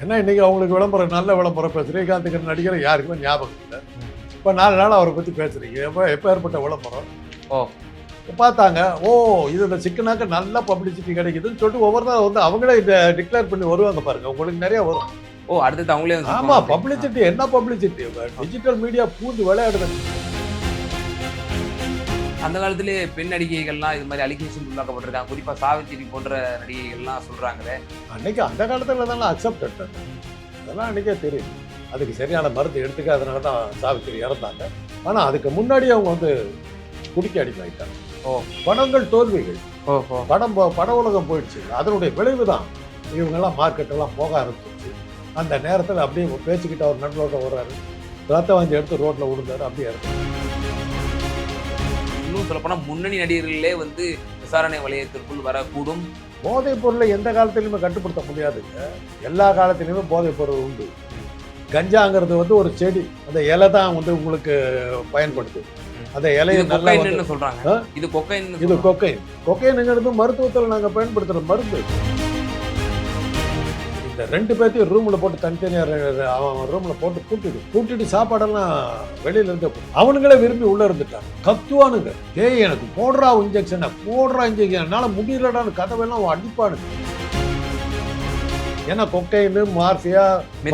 ஏன்னா இன்னைக்கு அவங்களுக்கு விளம்பரம் நல்ல விளம்பரம் இப்போ ஸ்ரீகாந்துக்கு நடிகர் யாருக்குமே ஞாபகம் இல்லை. இப்போ நாலு நாள் அவரை பற்றி பேசுறீங்க. எப்போ எப்போ ஏற்பட்ட விளம்பரம்? ஓ. பார்த்தாங்க ஓ இதில் சிக்கனாக்க நல்ல பப்ளிசிட்டி கிடைக்குதுன்னு சொல்லிட்டு ஒவ்வொரு வந்து அவங்களே இதை டிக்ளேர் பண்ணி வருவாங்க பாருங்க. உங்களுக்கு நிறைய வரும். ஓ அடுத்தது அவங்களே வந்து ஆமா சொல்லுவாங்க. பப்ளிசிட்டி என்ன பப்ளிசிட்டி டிஜிட்டல் மீடியா பூந்து விளையாடுது. அந்த காலத்திலே பெண் நடிகைகள்லாம் இது மாதிரி அலிகேஷன் உள்ளாக்கப்பட்டிருக்காங்க குறிப்பா சாவித்திரி போன்ற நடிகைகள்லாம் சொல்றாங்களே. அன்னைக்கு அந்த காலத்துல தானே அக்செப்டட் அதெல்லாம் அன்னைக்கே தெரியும். அதுக்கு சரியான மருந்து எடுத்துக்காதனால தான் சாவித்திரி இறந்தாங்க. ஆனா அதுக்கு முன்னாடி அவங்க வந்து குடிக்க அடிமையாயிட்டாங்க ஓ. படங்கள் தோல்விகள். ஓஹோ படம் போ- பட உலகம் போயிடுச்சு. அதனுடைய விளைவு தான். இவங்கெல்லாம் மார்க்கெட்டெல்லாம் போக ஆரம்பிச்சிருச்சு. அந்த நேரத்தில் அப்படியே பேச்சுக்கிட்ட அவர் நடுவோட வர்றாரு ரத்த வாங்கி எடுத்து ரோட்ல விழுந்தாரு அப்படியே இறந்தாரு. இன்னும் சொல்லப்போனா முன்னணி நடிகர்களே வந்து விசாரணை வளையத்திற்குள் வரக்கூடும். போதைப் பொருளை எந்த காலத்திலுமே கட்டுப்படுத்த முடியாதுங்க எல்லா காலத்திலுமே போதைப் பொருள் உண்டு. கஞ்சாங்கிறது வந்து ஒரு செடி. அந்த இலை தான் வந்து உங்களுக்கு பயன்படுது. அந்த இலையை நல்லா சொல்றாங்க. ஆ? இது கொக்கைன் இது கொக்கைன். கொக்கைனுங்கிறது மருத்துவத்தில் நாங்கள் பயன்படுத்துகிற மருந்து. இந்த ரெண்டு பேர்த்தையும் ரூமில் போட்டு தனித்தனியாக அவன் ரூமில் போட்டு பூட்டிடு பூட்டிட்டு சாப்பாடெல்லாம் வெளியில இருந்து அவனுங்களே விரும்பி உள்ளே இருந்துட்டாங்க. கத்துவானுங்க. ஏய் எனக்கு போடுறா இன்ஜெக்ஷனை போடுறா இன்ஜெக்ஷன் என்னால் முடியலடான்னு கதவெல்லாம் அவன் அடிப்பானுங்க. ஏன்னா கொக்கைனு மார்பியா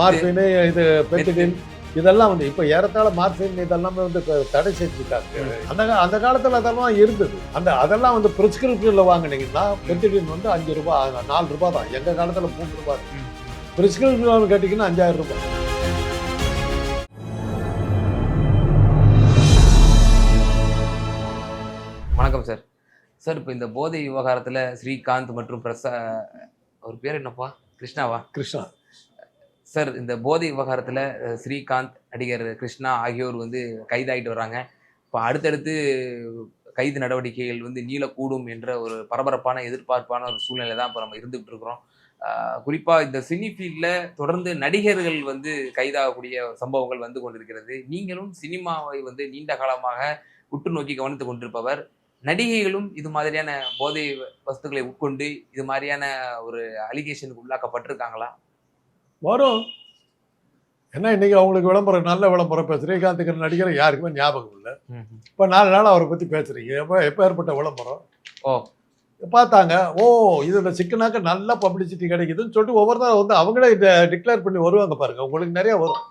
மார்பின் இது பெத்திடின் இதெல்லாம் வந்து இப்போ ஏறத்தாழ மார்பின் இதெல்லாமே வந்து தடை செஞ்சுட்டாங்க. அந்த அந்த காலத்தில் அதெல்லாம் இருந்தது. அந்த அதெல்லாம் வந்து பிரிஸ்கிரிப்ஷனில் வாங்கினீங்கன்னா பெத்திடின் வந்து அஞ்சு ரூபாய் நாலு ரூபாய் தான். எங்கள் காலத்தில் மூணு ரூபாய் பிரிஸ்கிரிப்ஷன் கேட்டிங்கன்னா அஞ்சாயிரம் ரூபாய். வணக்கம் சார் சார் இப்போ இந்த போதை விவகாரத்துல ஸ்ரீகாந்த் மற்றும் பிரசா அவர் பேர் என்னப்பா? கிருஷ்ணாவா? கிருஷ்ணா. சார் இந்த போதை விவகாரத்துல ஸ்ரீகாந்த் நடிகர் கிருஷ்ணா ஆகியோர் வந்து கைதாகிட்டு வராங்க. இப்போ அடுத்தடுத்து கைது நடவடிக்கைகள் வந்து நீளக்கூடும் என்ற ஒரு பரபரப்பான எதிர்பார்ப்பான ஒரு சூழ்நிலை தான் இப்போ நம்ம இருந்துகிட்டு இருக்கிறோம். ஆஹ் குறிப்பா இந்த சினி ஃபீல்ட்ல தொடர்ந்து நடிகர்கள் வந்து கைதாகக்கூடிய சம்பவங்கள் வந்து கொண்டிருக்கிறது. நீங்களும் சினிமாவை வந்து நீண்ட காலமாக உற்று நோக்கி கவனித்துக் கொண்டிருப்பவர். நடிகைகளும் இது மாதிரியான போதை வஸ்துக்களை உட்கொண்டு இது மாதிரியான ஒரு அலிகேஷனுக்கு உள்ளாக்கப்பட்டிருக்காங்களா? வரும். ஏன்னா இன்னைக்கு அவங்களுக்கு விளம்பரம் நல்ல விளம்பரம் இப்போ ஸ்ரீகாந்துக்கு நடிகர் யாருக்குமே ஞாபகம் இல்லை. இப்போ நாலு நாள் அவரை பற்றி பேசுறீங்க. எப்போ எப்போ ஏற்பட்ட விளம்பரம்? ஓ. பார்த்தாங்க ஓ இதில் சிக்கனாக்க நல்ல பப்ளிசிட்டி கிடைக்குதுன்னு சொல்லிட்டு ஒவ்வொருத்தரும் வந்து அவங்களே இதை டிக்ளேர் பண்ணி வருவாங்க பாருங்க. உங்களுக்கு நிறைய வரும்.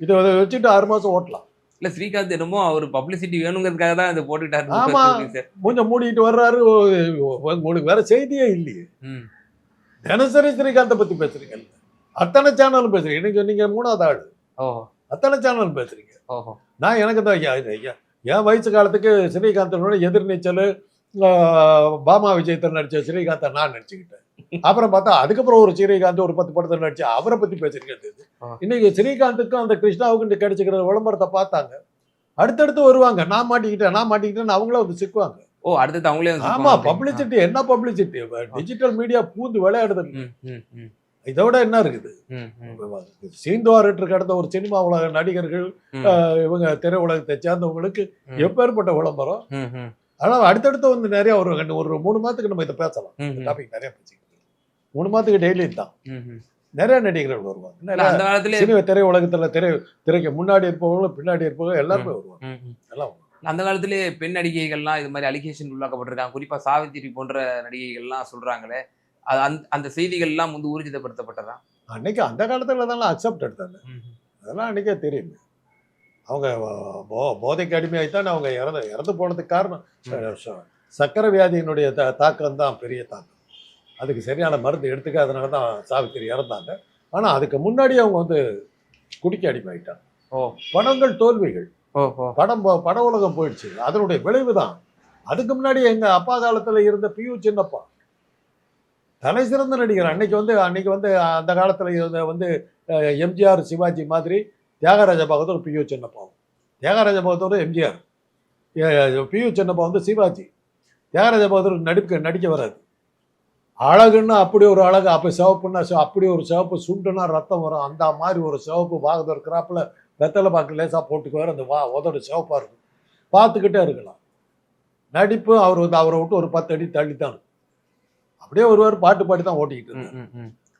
இதை வச்சுட்டு ஆறு மாதம் ஓட்டலாம். இல்ல ஸ்ரீகாந்த் என்னமோ அவர் பப்ளிசிட்டி வேணுங்கிறதுக்காக தான் இதை போட்டுக்கிட்டாரு ஆமா. சார் மூஞ்ச மூடிட்டு வர்றாரு. உங்களுக்கு வேற செய்தியே இல்லையே. தினசரி ஸ்ரீகாந்தை பற்றி பேசுறீங்க அத்தனை சேனலும் பேசுறீங்க. இன்னைக்கு நீங்கள் மூணாவது ஆள். ஓஹோ. அத்தனை சேனலும் பேசுறீங்க. ஓஹோ. நான் எனக்கு தான் ஐயா, ஐயா, என் வயசு காலத்துக்கு ஸ்ரீகாந்தனோட எதிர்நீச்சல் பாமா விஜயத்தில் நடிச்ச ஸ்ரீகாந்தை நான் நடிச்சுக்கிட்டேன். அப்புறம் பார்த்தா அதுக்கப்புறம் ஒரு ஸ்ரீகாந்த் ஒரு பத்து படத்தில் நடிச்சு அவரை பத்தி பேசிருக்கிறது. இன்னைக்கு ஸ்ரீகாந்துக்கும் அந்த கிருஷ்ணாவுக்கும் கிடைச்சிக்கிற விளம்பரத்தை பார்த்தாங்க. அடுத்தடுத்து வருவாங்க. நான் மாட்டிக்கிட்டேன் நான் மாட்டிக்கிட்டேன்னு அவங்களே வந்து சிக்குவாங்க. ஓ அடுத்தது அவங்களே ஆமா. பப்ளிசிட்டி என்ன பப்ளிசிட்டி டிஜிட்டல் மீடியா பூந்து விளையாடுது. இதோட என்ன இருக்குது? சீந்துவாரிட்டு கடந்த ஒரு சினிமா உலக நடிகர்கள் இவங்க திரையுலகத்தை சேர்ந்தவங்களுக்கு ம். எப்பேற்பட்ட விளம்பரம்? ஆனால் அடுத்தடுத்து வந்து நிறைய ஒரு ரெண்டு ஒரு மூணு மாதத்துக்கு நம்ம இதை பேசலாம். டாபிக் நிறைய பேசிக்கலாம் மூணு மாதத்துக்கு டெய்லி தான். நிறைய நடிகர்கள் வருவாங்க. அந்த காலத்துல சினிமா திரையுலகத்துல திரை திரைக்கு முன்னாடி இருப்பவங்களும் பின்னாடி இருப்பவங்க எல்லாருமே வருவாங்க. எல்லாம். அந்த காலத்திலே பெண் நடிகைகள்லாம் இது மாதிரி அலிகேஷன் உள்ளாக்கப்பட்டிருக்காங்க. குறிப்பா சாவித்திரி போன்ற நடிகைகள்லாம் சொல்றாங்களே அது அந்த அந்த செய்திகள்லாம் வந்து ஊர்ஜிதப்படுத்தப்பட்டதா? அன்னைக்கு அந்த காலத்துல தானே அக்செப்டட் தானே அதெல்லாம் அன்னைக்கே தெரியும். அவங்க போ- போதைக்கு அடிமையாகித்தான் அவங்க இறந்து இறந்து போனதுக்கு காரணம் சக்கரை வியாதியினுடைய தா தாக்கம் தான் பெரிய தாக்கம். அதுக்கு சரியான மருந்து எடுத்துக்காதனால தான் சாவித்திரி இறந்தாங்க. ஆனால் அதுக்கு முன்னாடி அவங்க வந்து குடிக்க அடிமையாயிட்டாங்க. ஓ. படங்கள் தோல்விகள். படம் பட உலகம் போயிடுச்சு. அதனுடைய விளைவு தான். அதுக்கு முன்னாடி எங்க அப்பா காலத்துல இருந்த பியு சின்னப்பா. தலை சிறந்த நடிகர். அன்னைக்கு வந்து அன்னைக்கு வந்து அந்த காலத்துல இருந்த வந்து எம்ஜிஆர் சிவாஜி மாதிரி தியாகராஜ பகதூர் பியு சின்னப்பாவும் தியாகராஜ பகதூர் எம்ஜிஆர் பியு சின்னப்பா வந்து சிவாஜி. தியாகராஜ பகதூர் நடிக்க நடிக்க வராது. அழகுன்னா அப்படி ஒரு அழகு அப்போ சிவப்புன்னா சிவ- அப்படி ஒரு சிவப்பு சுண்டுனா ரத்தம் வரும். அந்த மாதிரி ஒரு சிவப்பு பாகதூர் கிராப்பில் வெத்தலை பாக்கு லேசாக போட்டுக்குவார். அந்த வா உதடு சிவப்பாக இருக்கும். பார்த்துக்கிட்டே இருக்கலாம். நடிப்பு அவர் வந்து அவரை விட்டு ஒரு பத்து அடி தள்ளி தான். அப்படியே ஒருவர் பாட்டு பாடி தான் ஓட்டிக்கிட்டு இருந்தார்.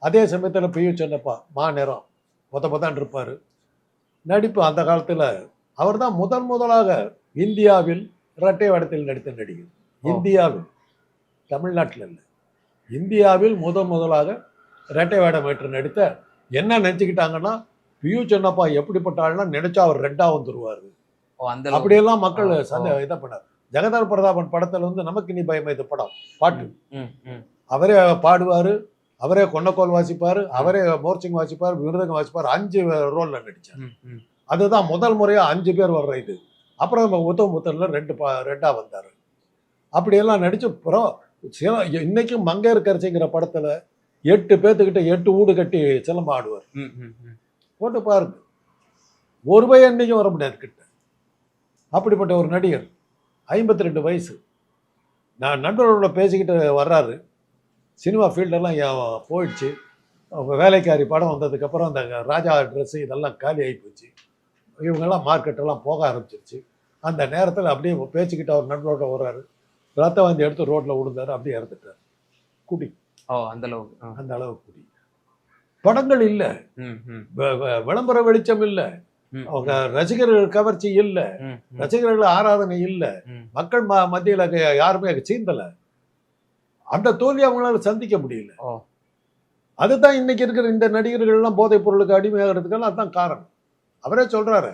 அதே சமயத்தில் பியு சென்னப்பா மா நேரம் மொத்த மொத்தான் இருப்பார். நடிப்பு அந்த காலத்தில் அவர் தான் முதன் முதலாக இந்தியாவில் இரட்டை வேடத்தில் நடித்த நடிகர். இந்தியாவில். தமிழ்நாட்டில் இல்லை. இந்தியாவில் முதன் முதலாக இரட்டை வேடம் ஏற்று நடித்த என்ன நினச்சிக்கிட்டாங்கன்னா பியு சென்னப்பா எப்படிப்பட்ட ஆள்னா நினைச்சா அவர் ரெண்டா வந்துருவார். அந்த. அப்படியெல்லாம் மக்கள் சந்த இதை பண்ணார். ஜெகதார் பிரதாபன் படத்துல வந்து நமக்கு நீ பயமா இது படம் பாட்டு. அவரே பாடுவாரு அவரே கொண்டக்கோல் வாசிப்பாரு அவரே மோர்ச்சிங் வாசிப்பார் விருதகம் வாசிப்பார் அஞ்சு ரோல்ல ம். அதுதான் முதல் முறையா அஞ்சு பேர் வர்ற இது. அப்புறம் நம்ம உத்தம புத்தன்ல ரெண்டு பா ரெண்டா வந்தாரு. அப்படியெல்லாம் நடிச்சு அப்புறம் சில இன்னைக்கும் மங்கையர்கரசிங்கிற படத்துல எட்டு பேத்துக்கிட்ட எட்டு ஊடு கட்டி சிலம்பம் ஆடுவார். போட்டு பாருங்க. ஒரு பையன் இன்னைக்கும் வர முடியாது கிட்ட. அப்படிப்பட்ட ஒரு நடிகர் ஐம்பத்தி ரெண்டு வயசு. நான் நண்பர்களோட பேசிக்கிட்டு வர்றாரு. சினிமா ஃபீல்டெல்லாம் போயிடுச்சு. வேலைக்காரி படம் வந்ததுக்கப்புறம் அந்த ராஜா ட்ரெஸ்ஸு இதெல்லாம் காலி ஆகி போச்சு. இவங்கெல்லாம் மார்க்கெட்டெல்லாம் போக ஆரம்பிச்சிருச்சு. அந்த நேரத்தில் அப்படியே பேசிக்கிட்டு அவர் நண்பரோட வர்றாரு ரத்த வாந்தி எடுத்து ரோட்டில் விழுந்தாரு. அப்படியே இறந்துட்டார். குடி. ஓ அந்த அளவுக்கு. அந்த அளவு குடி. படங்கள் இல்லை. விளம்பர வெளிச்சம் இல்லை. அவங்க ரசிகர்கள் கவர்ச்சி இல்லை. ரசிகர்கள் ஆராதனை இல்லை. மக்கள் மத்தியில் யாருமே சீந்தல அந்த தோல்வி அவங்களால சந்திக்க முடியல. அதுதான் இன்னைக்கு இருக்கிற இந்த நடிகர்கள் எல்லாம் போதைப் பொருளுக்கு அடிமையாகிறதுக்கெல்லாம் அதான் காரணம். அவரே சொல்றாரு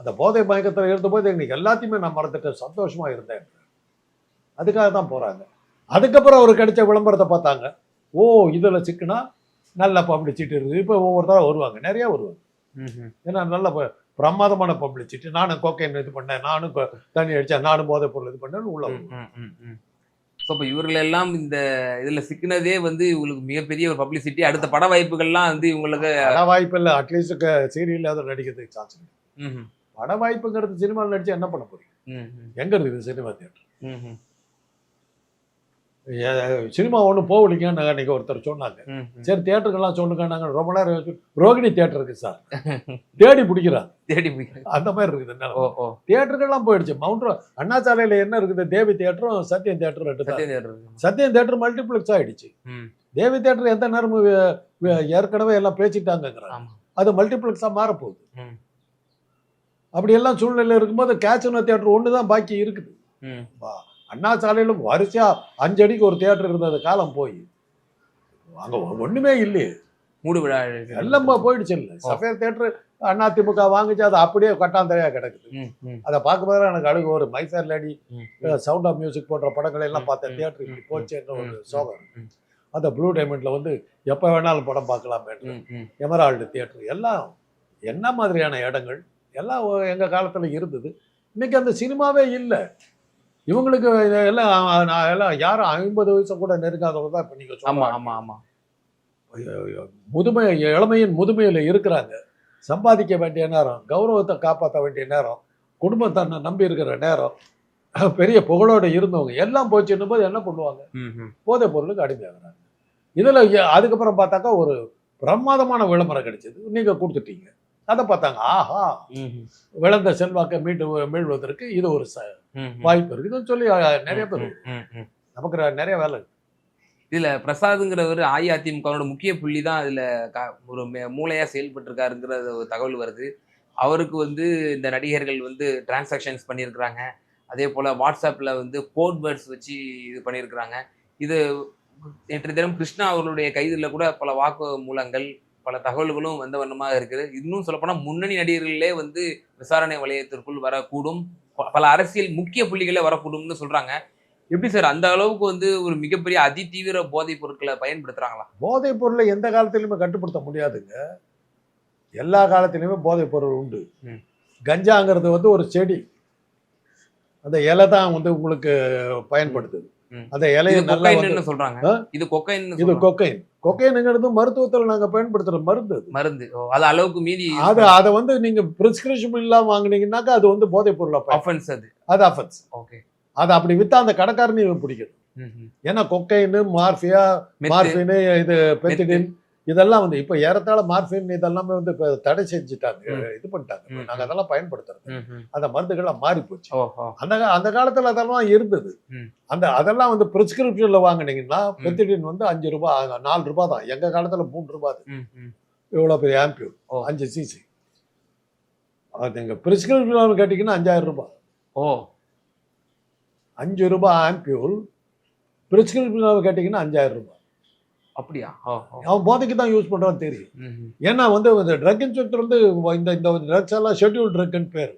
அந்த போதை மயக்கத்தில் இருந்தபோது இன்னைக்கு எல்லாத்தையுமே நான் மறந்துட்டேன் சந்தோஷமா இருந்தேன். அதுக்காக தான் போறாங்க. அதுக்கப்புறம் அவர் கிடைச்ச விளம்பரத்தை பார்த்தாங்க. ஓ இதுல சிக்கனா நல்ல பப்ளிசிட்டி இருக்குது. இப்போ ஒவ்வொருத்தரும் வருவாங்க நிறைய வருவாங்க. ஏன்னா நல்ல பிரமாதமான பப்ளிசிட்டி நானும் கோக்கைன் இது பண்ணேன் நானும் தண்ணி அடித்தேன் நானும் போதைப் பொருள் இது பண்ணேன்னு உள்ள ம், ம், ம், ம். So, அப்ப இவர்கள் எல்லாம் இந்த இதுல சிக்கினதே வந்து இவங்களுக்கு மிகப்பெரிய ஒரு பப்ளிசிட்டி அடுத்த பட வாய்ப்புகள்லாம் வந்து இவங்களுக்கு பட வாய்ப்பு இல்லை அட்லீஸ்ட் சீரியல் அதை நடிக்கிறதுக்கு சான்ஸ் இல்லை பட வாய்ப்புங்கிறது சினிமாவில் நடிச்சு என்ன பண்ண போறீங்க? எங்க இருக்குது சினிமா தியேட்டர்? சினிமா ஒன்றும் போகலிங்கன்னு அன்னைக்கு ஒருத்தர் சொன்னாங்க. சரி தியேட்டருக்கெல்லாம் சொல்லுங்க நாங்கள் ரொம்ப நேரம். ரோகிணி தியேட்டர் இருக்கு சார். தேடி பிடிக்கிறாங்க தேடி அந்த மாதிரி இருக்குது ஓ தியேட்டருக்கெல்லாம் போயிடுச்சு. மவுண்ட் அண்ணா சாலையில் என்ன இருக்குது? தேவி தியேட்டரும் சத்யம் தியேட்டரும் ரெண்டு சத்யம் தியேட்டர் மல்டிப்ளெக்ஸ் ஆயிடுச்சு. ம், தேவி தியேட்டர் எந்த நேரமும் ஏற்கனவே எல்லாம் பேசிட்டாங்கங்கிறாங்க. ஆமா. அது மல்டிப்ளெக்ஸாக மாறப்போகுது. ம். அப்படி எல்லாம் சூழ்நிலை இருக்கும்போது கேச்சனோ தியேட்டர் ஒன்று தான் பாக்கி இருக்குது. அண்ணா சாலையிலும் வரிசையா அஞ்சு அடிக்கு ஒரு தியேட்டர் இருந்தது. காலம் போய். அங்க ஒண்ணுமே இல்லையே. மூடு விழா எல்லாம் போயிடுச்சு இல்லை. சஃபேர் தியேட்டர் அண்ணா திமுக வாங்குச்சு அது அப்படியே கட்டாந்தரையா கிடக்குது. அதை பார்க்கும்போது எனக்கு அழுகு ஒரு my fair lady sound of music போன்ற படங்களை எல்லாம் பார்த்தேன். ம், இப்படி போச்சேன்னு ஒரு சோகம் அந்த ப்ளூ டைமண்ட்ல வந்து எப்போ வேணாலும் படம் பார்க்கலாம். எமரால்டு தியேட்டர் எல்லாம் என்ன மாதிரியான இடங்கள்? எல்லாம் எங்க காலத்துல இருந்தது. இன்னைக்கு அந்த சினிமாவே இல்லை. இவங்களுக்கு எல்லாம் நான் எல்லாம் யாரும் ஐம்பது வயசு கூட நெருங்காதவங்க தான் இப்போ ஆமா ஆமா ஆமா முதுமை இளமையின் முதுமையில இருக்கிறாங்க சம்பாதிக்க வேண்டிய நேரம் கௌரவத்தை காப்பாற்ற வேண்டிய நேரம் குடும்பத்தை நம்பி இருக்கிற நேரம் பெரிய புகழோட இருந்தவங்க எல்லாம் போச்சுன்னும் போது என்ன பண்ணுவாங்க. போதைப் பொருளுக்கு அடிமையாகிறாங்க இதுல அதுக்கப்புறம் பார்த்தாக்கா ஒரு பிரமாதமான விளம்பரம் கிடைச்சது நீங்க கொடுத்துட்டீங்க அதை பார்த்தாங்க ஆஹா. விளந்த செல்வாக்கை மீண்டு மீள்வதற்கு இது ஒரு ச-. வாய்ப்பு இருக்குதுன்னு சொல்லி நிறைய பேர் ம், ம், ம். நமக்கு நிறைய வேலை இருக்கு. இதுல பிரசாத்ங்கிறவர் அஇஅதிமுகவோட முக்கிய புள்ளி தான் இதுல க- ஒரு மூளையா செயல்பட்டு இருக்காருங்கிற ஒரு தகவல் வருது. அவருக்கு வந்து இந்த நடிகர்கள் வந்து டிரான்சாக்ஷன்ஸ் பண்ணியிருக்கிறாங்க. அதே போல வாட்ஸ்அப்ல வந்து கோட் வேர்ட்ஸ் வச்சு இது பண்ணியிருக்கிறாங்க. இது நேற்று தினம் கிருஷ்ணா அவர்களுடைய கைதுல கூட பல வாக்கு மூலங்கள் பல தகவல்களும் வந்த வண்ணமாக இருக்குது. இன்னும் சொல்லப்போனால் முன்னணி நடிகர்களே வந்து விசாரணை வளையத்திற்குள் வரக்கூடும். பல அரசியல் முக்கிய புள்ளிகளே வரக்கூடும்னு சொல்றாங்க. எப்படி சார் அந்த அளவுக்கு வந்து ஒரு மிகப்பெரிய அதிதீவிர போதைப் பொருட்களை பயன்படுத்துறாங்களா? போதைப் பொருளை எந்த காலத்திலுமே கட்டுப்படுத்த முடியாதுங்க. எல்லா காலத்திலுமே போதைப் பொருள் உண்டு. கஞ்சாங்கிறது வந்து ஒரு செடி. அந்த இலை தான் வந்து உங்களுக்கு பயன்படுத்துது. அந்த இலையை நல்லா சொல்றாங்க? இது கொக்கைன் இது கொக்கைன். கொக்கைனுங்கிறது மருத்துவத்தில் நாங்க பயன்படுத்துற மருந்து அது. மருந்து. அது அளவுக்கு மீறி அது அதை வந்து நீங்க பிரிஸ்கிரிப்ஷன் இல்லாம வாங்குனீங்கன்னாக்கா அது வந்து போதைப் பொருளை பயன் ஆஃபென்ஸ் அது. அது அஃபென்ஸ் ஓகே அது அப்படி வித்தா அந்த கடைக்காரனையும் பிடிக்கணும் ஏன்னா கொக்கைனு மெத்து. மார்பின் இது பெத்திடின் இதெல்லாம் வந்து இப்போ ஏறத்தாழ மார்பின் இதெல்லாமே வந்து இப்போ தடை செஞ்சுட்டாங்க. இது பண்ணிட்டாங்க. இப்ப ம், நாங்க அதெல்லாம் பயன்படுத்துறது. அந்த மருந்துகள்லாம் மாறி போச்சு அந்த அந்த காலத்துல அதெல்லாம் இருந்தது. அந்த அதெல்லாம் வந்து பிரிஸ்கிரிப்ஷன்ல வாங்குனீங்கன்னா பெத்திடின் வந்து அஞ்சு ரூபாய் நாலு ரூபாய் தான். எங்க காலத்துல மூணு ரூபாய் அது. இவ்வளவு பெரிய ஆம்பியூல் ஓ. அஞ்சு சிசி. அது நீங்க பிரிஸ்கிரிப்ஷன் கேட்டீங்கன்னா அஞ்சாயிரம் ரூபாய் ஓ. அஞ்சு ரூபாய் ஆம்பியூல் பிரிஸ்கிரிப்ஷன் கேட்டீங்கன்னா அஞ்சாயிரம் ரூபாய் அப்படியா. அவன் போதைக்கு தான் யூஸ் பண்றான்னு தெரியும். ஏன்னா வந்து இந்த ட்ரக் இன்ஸ்பெக்டர் வந்து இந்த இந்த ட்ரக்ஸ் எல்லாம் ஷெட்யூல் ட்ரக்னு பேர்.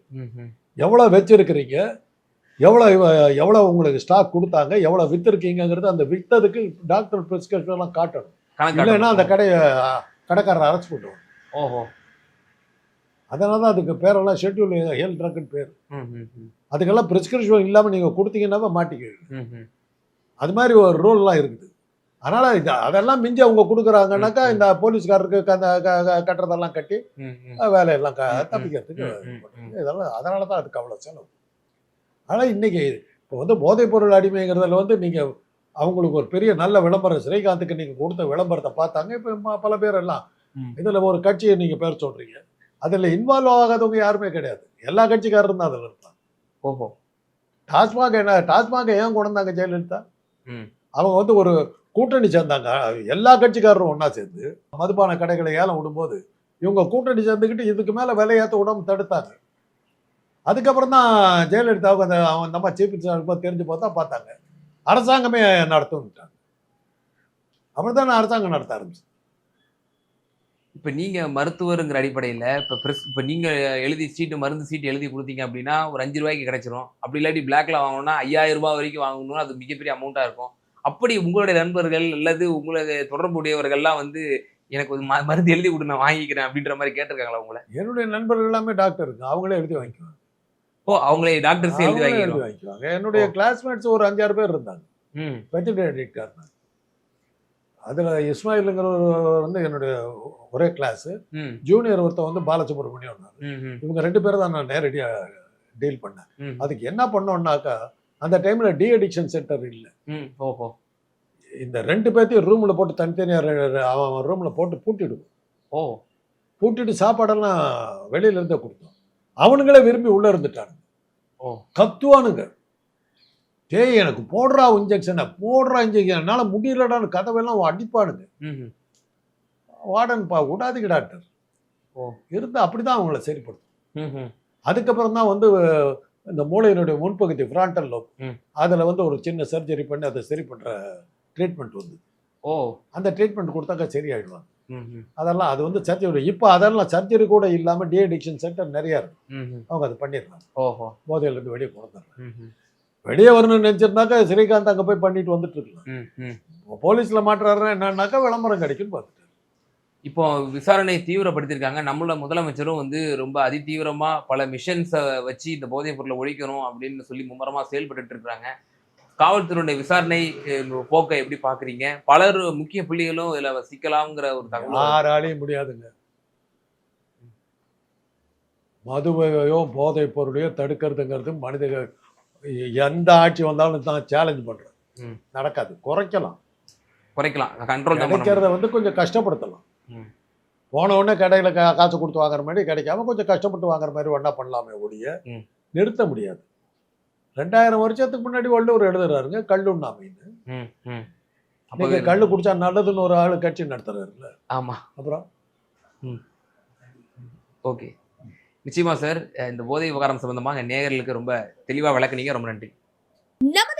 எவ்வளோ வச்சிருக்கிறீங்க எவ்வளோ எவ்வளோ உங்களுக்கு ஸ்டாக் கொடுத்தாங்க எவ்வளோ வித்துருக்கீங்கிறது அந்த வித்ததுக்கு டாக்டர் ப்ரிஸ்கிரிப்ஷன்லாம் காட்டணும் இல்லைன்னா அந்த. கடையை கடைக்காரர் அரெஸ்ட் பண்ணுவாங்க ஓஹோ அதனால தான் அதுக்கு பேரெல்லாம் ஷெட்யூல் ஹெல் ட்ரக்னு பேர். அதுக்கெல்லாம் ப்ரிஸ்கிரிப்ஷன் இல்லாமல் நீங்கள் கொடுத்தீங்கன்னாவே மாட்டிக்குவீங்க. அது மாதிரி ஒரு ரூல்லாம் இருக்குது அதனால இது அதெல்லாம் மிஞ்சி அவங்க கொடுக்குறாங்கன்னாக்கா இந்த போலீஸ்காரருக்கு அந்த கட்டுறதெல்லாம் கட்டி வேலையெல்லாம் க. தப்பிக்கிறதுக்கு. இதெல்லாம் அதனால தான் அதுக்கு அவ்வளோ செலவு. ஆனால் இன்னைக்கு இப்போ வந்து போதைப் பொருள் அடிமைங்கிறதுல வந்து நீங்கள் அவங்களுக்கு ஒரு பெரிய நல்ல விளம்பரம் ஸ்ரீகாந்துக்கு நீங்கள் கொடுத்த விளம்பரத்தை பார்த்தாங்க. இப்போ பல பேர் எல்லாம். இதில் ஒரு கட்சியை நீங்கள் பேர் சொல்கிறீங்க அதில் இன்வால்வ் ஆகாதவங்க யாருமே கிடையாது. எல்லா கட்சிக்காரரும் தான் அதில் இருப்பாங்க. ஓஹோ. டாஸ்மாக் என்ன டாஸ்மாக் ஏன் கொண்டு வந்தாங்க ஜெயலலிதா. அவங்க வந்து ஒரு கூட்டணி சேர்ந்தாங்க. எல்லா கட்சிக்காரரும் ஒன்றா சேர்ந்து மதுபான கடைகளை ஏலம் விடும்போது இவங்க கூட்டணி சேர்ந்துக்கிட்டு இதுக்கு மேலே விலையேற்ற உடம்பு தடுத்தாங்க. அதுக்கப்புறம் தான் ஜெயலலிதாவுக்கு அந்த அவன் நம்ம சீஃப் மினிஸ்டர் தெரிஞ்சு பார்த்தா பார்த்தாங்க. அரசாங்கமே நடத்தும்ட்டாங்க அப்புறம் தான் அரசாங்கம் நடத்த ஆரம்பிச்சு. இப்போ நீங்கள் மருத்துவருங்கிற அடிப்படையில் இப்போ ப்ரெஸ் இப்போ நீங்கள் எழுதி சீட்டு மருந்து சீட்டு எழுதி கொடுத்தீங்க அப்படின்னா ஒரு அஞ்சு ரூபாய்க்கு கிடைச்சிரும். அப்படி இல்லாட்டி பிளாக்ல வாங்கணும்னா ஐயாயிரம் ரூபாய் வரைக்கும் வாங்கணும்னா அது மிகப்பெரிய அமௌண்ட்டாக இருக்கும். அப்படி உங்களுடைய நண்பர்கள் அல்லது உங்களுக்கு தொடர்புடையவர்கள்லாம் வந்து எனக்கு ஒரு மருந்து எழுதி கொடு நான் வாங்கிக்கிறேன் அப்படின்ற மாதிரி கேட்டிருக்காங்களா உங்களை? என்னுடைய நண்பர்கள் எல்லாமே டாக்டர் இருக்கு. அவங்களே எழுதி வாங்கிக்குவாங்க. ஓ அவங்களே டாக்டர்ஸ் எழுதி வாங்கிக்குவாங்க. என்னுடைய கிளாஸ்மேட்ஸ் ஒரு அஞ்சாறு பேர் இருந்தாங்க. வெட்டினரி காரணம் அதில் இஸ்மாயிலுங்கிற ஒரு வந்து என்னுடைய ஒரே கிளாஸு ஜூனியர் ஒருத்தன் வந்து பாலசுப்ரமணியம் ம் இவங்க ரெண்டு பேரும் தான் நான் நேரடியாக டீல் பண்ணேன். அதுக்கு என்ன பண்ணோம்னாக்கா அந்த டைமில் டி அடிக்ஷன் சென்டர் இல்லை. ஓஹோ. இந்த ரெண்டு பேர்த்தையும் ரூமில் போட்டு தனித்தனியாக அவன் ரூமில் போட்டு பூட்டிடுவோம் ஓ. பூட்டிட்டு சாப்பாடெல்லாம் வெளியில இருந்தே கொடுத்தோம் அவனுங்களே விரும்பி உள்ளே இருந்துட்டானுங்க. ஓ. கத்துவானுங்க. டேய் எனக்கு போடுறா இன்ஜெக்ஷனை போடுறா இன்ஜெக்ஷன் என்னால் முடியலடான்னு கதவெல்லாம் அடிப்பானுங்க. ம் ம் வார்டன் பா விடாதீங்க டாக்டர். ஓ. இருந்து அப்படி தான் அவங்கள சரிப்படுத்தும். அதுக்கப்புறம் தான் வந்து இந்த மூளையினுடைய முன்பகுதி ஃப்ராண்டல் லோப். அதில் வந்து ஒரு சின்ன சர்ஜரி பண்ணி அதை சரி பண்ணுற ட்ரீட்மெண்ட் வந்து. ஓ. அந்த ட்ரீட்மெண்ட் கொடுத்தாக்கா சரியாயிடுவாங்க. அதெல்லாம் அது வந்து சர்ஜரி இப்போ அதெல்லாம் சர்ஜரி கூட இல்லாமல் டி அடிக்ஷன் சென்டர் நிறையா இருக்கு. அவங்க அதை பண்ணிடுறாங்க. ஓஹோ. போதையிலேருந்து வெளியே ம் வெளியே வரணும்னு நினச்சிருந்தாக்கா ஸ்ரீகாந்த் அங்கே போய் பண்ணிட்டு வந்துட்டு இருக்கலாம். போலீஸில் மாட்டுறாருன்னா என்னன்னாக்கா விளம்பரம் கிடைக்குன்னு பார்த்துட்டு இப்போ விசாரணை தீவிரப்படுத்தியிருக்காங்க. நம்மளோட முதலமைச்சரும் வந்து ரொம்ப அதிதீவிரமா பல மிஷன்ஸை வச்சு இந்த போதைப் பொருளை ஒழிக்கணும் அப்படின்னு சொல்லி மும்முரமா செயல்பட்டு இருக்காங்க. காவல்துறையுடைய விசாரணை போக்கை எப்படி பாக்குறீங்க? பலர் முக்கிய புள்ளிகளும் இதுல சிக்கலாம்ங்கிற ஒரு தகவல். யாராலையும் முடியாதுங்க. மதுவையோ போதைப் பொருளையோ தடுக்கிறதுங்கிறது மனித எந்த ஆட்சி வந்தாலும் தான் சேலஞ்ச் ம். நடக்காது. குறைக்கலாம். குறைக்கலாம். கண்ட்ரோல் கிடைக்கிறத வந்து கொஞ்சம் கஷ்டப்படுத்தலாம். போன உடனே கடையில் கா காசு கொடுத்து வாங்குற மாதிரி கிடைக்காம கொஞ்சம் கஷ்டப்பட்டு வாங்குற மாதிரி ஒன்றா பண்ணலாமே ஒழிய ம். நிறுத்த முடியாது. ரெண்டாயிரம் வருஷத்துக்கு முன்னாடி வள்ளுவர் எழுதுறாருங்க கல்லுண்ணாமைன்னு அப்பவே- கள்ளு குடிச்சா நல்லதுன்னு ஒரு ஆளு கட்சி நடத்துறாருல்ல. ஆமா. அப்புறம்? ஓகே. நிச்சயமா சார் இந்த போதை விவகாரம் சம்பந்தமாக நேயர்களுக்கு ரொம்ப தெளிவா விளக்குனீங்க. ரொம்ப நன்றி. நமது